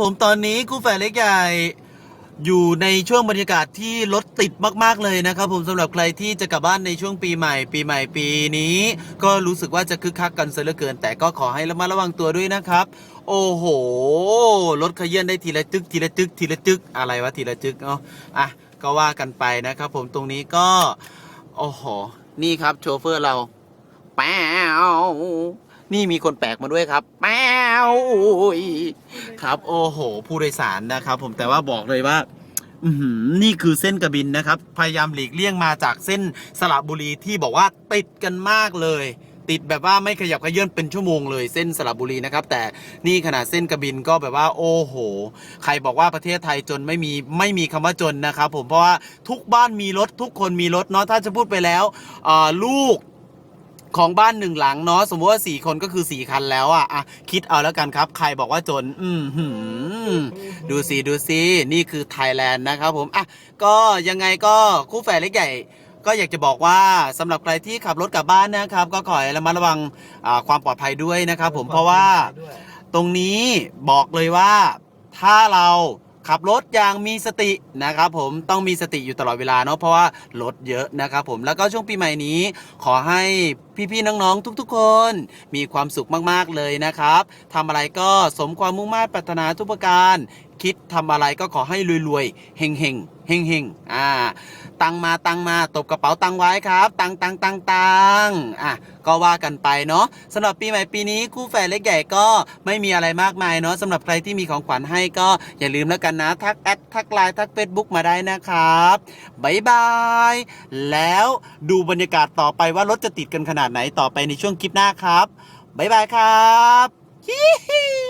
ผมตอนนี้คู่แฝดเล็กใหญ่อยู่ในช่วงบรรยากาศที่รถติดมาก ๆ เลยนะครับ ผมสำหรับใครที่จะกลับบ้านในช่วงปีใหม่ ปีใหม่ปีนี้ ก็รู้สึกว่าจะคึกคักกันเสียเหลือเกิน แต่ก็ขอให้ระมัดระวังตัวด้วยนะครับ โอ้โห รถขยื่นได้ทีละจึกทีละจึกทีละจึกอะไรวะทีละจึกเนาะอะก็ว่ากันไปนะครับ ผมตรงนี้ก็ โอ้โห นี่ครับโชเฟอร์เราแป้ว นี่มีคนแปลกมาด้วยครับแป้วอุ๊ยครับ โอ้โห ผู้โดยสารนะครับ ผมแต่ว่าบอกเลยว่าอือหือนี่คือเส้นกระบินนะครับ พยายามหลีกเลี่ยงมาจากเส้นสระบุรีที่บอกว่าติดกันมากเลย ติดแบบว่าไม่ขยับขยื่นเป็นชั่วโมงเลยเส้นสระบุรีนะครับ แต่นี่ขนาดเส้นกระบินก็แบบว่าโอ้โห ใครบอกว่าประเทศไทยจนไม่มีไม่มีคำว่าจนนะครับ ผมเพราะว่าทุกบ้านมีรถทุกคนมีรถเนาะถ้าจะพูดไปแล้วอ่าลูก ของบ้านหนึ่งหลังเนาะสมมติว่าสี่คนก็คือสี่คันแล้วอะอะคิดเอาแล้วกันครับ ใครบอกว่าจน อืมหืมดูสิดูสินี่คือไทยแลนด์นะครับผมอะก็ยังไงก็คู่แฝดเล็กใหญ่ ก็อยากจะบอกว่าสำหรับใครที่ขับรถกลับบ้านนะครับ ก็ขอให้ระมัดระวังอ่าความปลอดภัยด้วยนะครับผมเพราะว่า ตรงนี้บอกเลยว่าถ้าเรา ขับรถอย่างมีสตินะครับผมต้องมีสติอยู่ตลอดเวลาเนาะเพราะว่ารถเยอะนะครับผมแล้วก็ช่วงปีใหม่นี้ ขอให้พี่ๆน้องๆทุกๆ คนมีความสุขมากๆเลยนะครับทำอะไรก็สมความมุ่งมั่นปรารถนาทุกประการ คิดทำอะไรก็ขอให้รวยๆเฮงเฮงเฮงเฮงอ่า ตังมาตังมาตบกระเป๋าตังไว้ครับ ตังตังตังตังอะก็ว่ากันไปเนาะสำหรับปีใหม่ปีนี้คู่แฝดเล็กใหญ่ก็ไม่มีอะไรมากมายเนาะสำหรับใครที่มีของขวัญให้ก็อย่าลืมแล้วกันนะทักแอดทักไลน์ทักเฟซบุ๊กมาได้นะครับบายบายแล้วดูบรรยากาศต่อไปว่ารถจะติดกันขนาดไหนต่อไปในช่วงคลิปหน้าครับบายบายครับฮิฮ